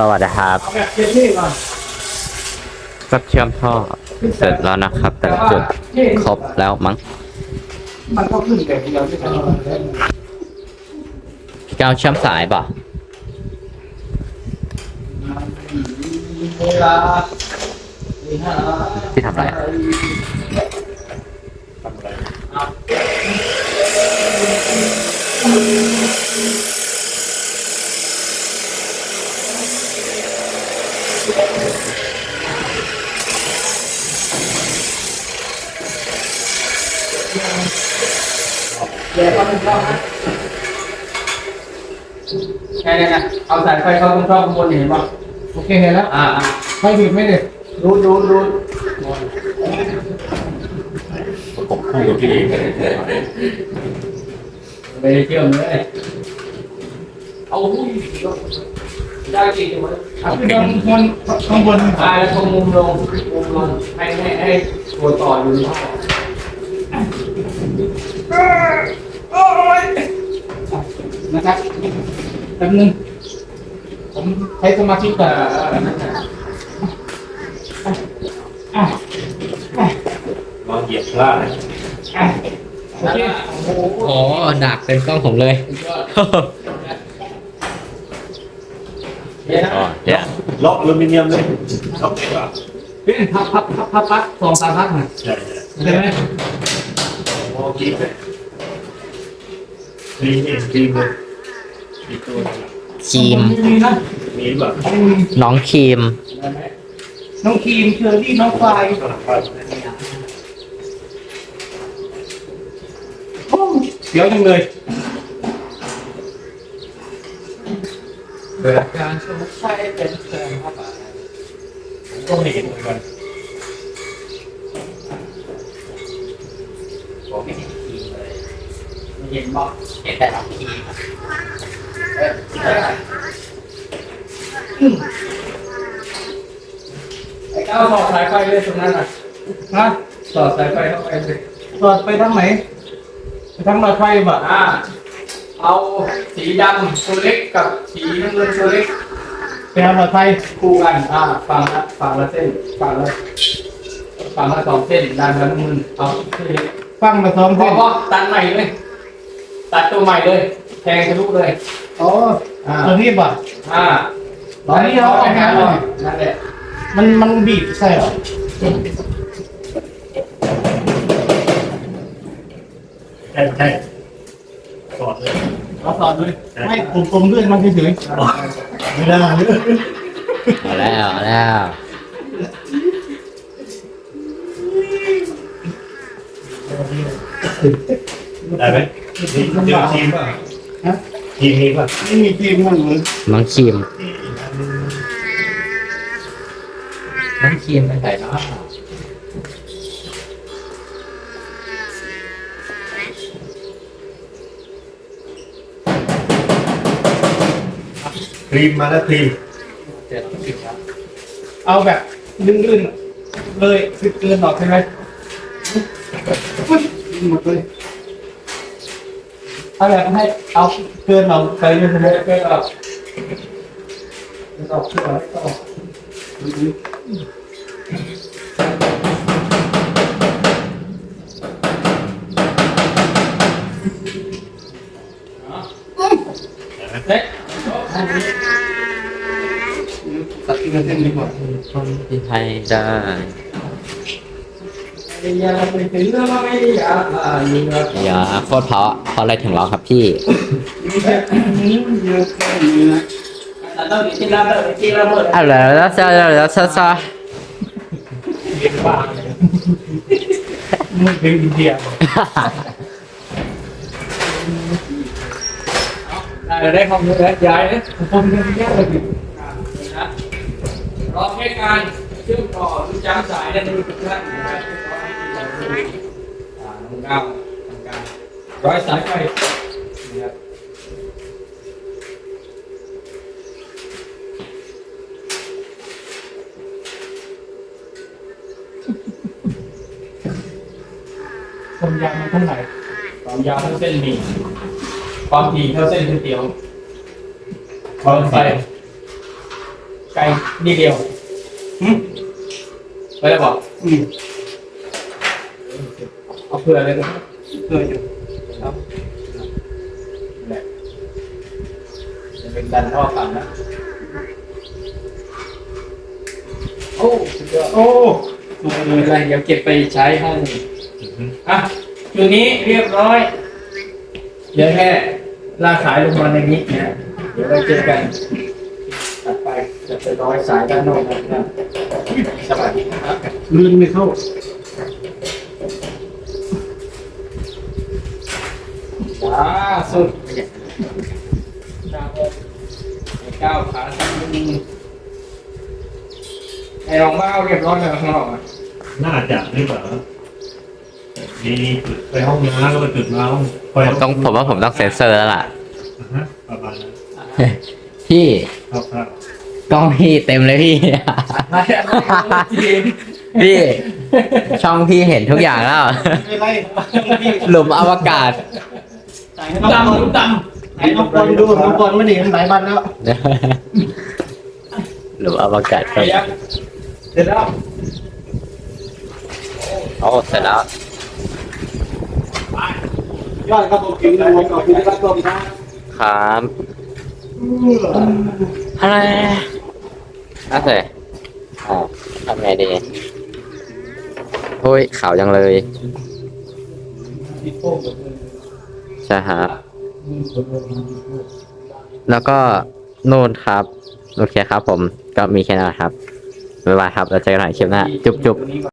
สวัสดีครับก็เชื่อมท่อเสร็จแล้วนะครับ แต่ละจุดครบแล้วมั้งเก้าเชื่อมสายป่ะเวลาพี่ทำอะไร อะแย่ก็เป็นช่องนะใช่เลยนะเอาสายไฟเข้าตรงช่องข้างบนเห็นป่ะโอเคเห็นแล้วอ่าไม่ผิดไม่เลยรู้รู้รู้ผมคู่กับพี่ไปเที่ยวเลย เอาหุ้ยได้จริงจังเลยเอาขึ้นข้างบนข้างบนอ่าแล้วตรงมุมลงมุมลงให้ให้ให้ตัวต่ออยู่ในท่อ นะครับแป๊บนึงผมใช้สมาธิก่อนอะลองเหยียบพลาดนะอะโอเคอ๋อดักเป็นกล้องผมเลยเดี๋ยวนะอ๋อเดี๋ยวล็อกอลูมิเนียมเลยล็อกได้ป่ะพี่พับพับพับพับพับสองสามพับหน่อยใช่ใช่ได้ไหมโอ้กีบเลยมีนี่กีบเลยมีตัวนึงครีม มีนะมีแบบมีน้องครีมได้ไหมน้องครีมเชอรี่น้องไฟตัวหลังบ้านโอ้เดี๋ยวจังเลยเกิดการสงสัยเป็นแสงครับก็ไม่เห็นเหมือนกัน ผมไม่เห็นครีมเลยไม่เห็นบอกเห็นแต่น้องครีมไอ้เก้าต่อสายไฟเลยตรงนั้นอะฮะต่อสายไฟเข้าไปเลยต่อไปทางไหนไปทางหลอดไฟบ่ะอ่า เอาสีดำตัวเล็กกับสีน้ำเงินตัวเล็กไปเอาหลอดไฟคู่กัน อ่าฝั่งละฝั่งละเส้นฝั่งละฝั่งละสองเส้นด้านละน้ำเงินเอาเส้นเล็ก ฝั่งละสองเส้นพอตัดใหม่เลย ตัดตัวใหม่เลย แทงทะลุเลย อ๋ออ่าตัวนี้บ่ะ อ่าตอนนี้เราออกงานเลยนั่นแหละมันมันบีบใช่เหรอใช่ใช่สอดเลยเราสอนเลยไม่ผมผมเลื่อนมันเฉยไม่ได้ เอาแล้วเอาแล้ว ได้ไหมทีมเดียวทีมป่ะๆฮะทีมนี้ป่ะไม่มีทีมมันเลยน้องครีมน้องครีมไปไหนเนาะครีมมาแล้วครีมเดี๋ยวเราปิดครับเอาแบบลื่นๆเลยสึกเกินหรอกใช่ไหมอุ๊ย หมดเลยเอาแบบให้เอาเกินเราไปเลยใช่ไหมเกินเราเกินเราเกินเราต่อเฮ้ยตัดทีละเส้นดีกว่าคนที่ไทยได้ เรื่อย่าโคตรเพราะเพราะอะไรถึงร้องครับพี่มีแค่นี้เอะแค่นี้นะแต่ต้องกินระเบิดกินระเบิดอะไรแล้วจะแล้วจะจะเรียนบ้าเลยมึงเป็นอินเดียได้ได้ความรู้แล้วย้ายนะผมเป็นแยกเลยนะรอแค่การเชื่อมต่อหรือจ้ำสายนั่นเองทุกท่านนะครับ อ่าน้องก้าวทำการร้อยสายไฟนะครับความยาวมันเท่าไหร่ความยาวเท่าเส้นหมี่ความถี่เท่าเส้นก๋วยเตี๋ยวความไฟไกลนิดเดียวหืมไปแล้วบอกอืม เอาเผื่อเลยนะเผื่ออยู่ครับแหละจะเป็นดันท่อต่ำนะ โอ้สุดยอดโอ้ไม่เป็นไรเดี๋ยวเก็บไปใช้ห้องอะจุดนี้เรียบร้อยเดี๋ยวแค่ลากสายลงมาในนี้นะเดี๋ยวเราเจอกันตัดไปจะไปร้อยสายด้านนอกนะครับสวัสดีครับลื่นไม่เข้า ล่า สุดดาวไอ้ก้าวขาสั่นมือไอ้รองเบ้าเรียบร้อยแล้วข้างนอกอะน่าจะหรือเปล่าดีจุดไปห้องน้ำก็ไปจุดมาห้องไฟผมต้องผมว่าผมต้องเซ็นเซอร์แล้วล่ะอ่าฮะประมาณนั้นพี่ครับครับกล้องพี่เต็มเลยพี่ ไม่ไม่จริงพี่ ช่องพี่เห็นทุกอย่างแล้ว ไม่ไรหลุมอวกาศ ดำดำดไหนน้องบอลดูน้องบอลไม่หนีมันหลายวันแล้วหลุมอวกาศครับเสร็จแล้วโอ้เสร็จแล้วยอดครับผมกินรวมกับคุณที่รับชมครับครับอะไรน่าเสร็จอ๋อทำไงดีโอ้ยขาวจังเลยโป้กับมือ ใช่ครับ แล้วก็นู่นครับ โอเคครับผม ก็มีแค่นั้นครับ บ๊ายบายครับ แล้วเจอกันใหม่คลิปหน้า จุ๊บจุ๊บ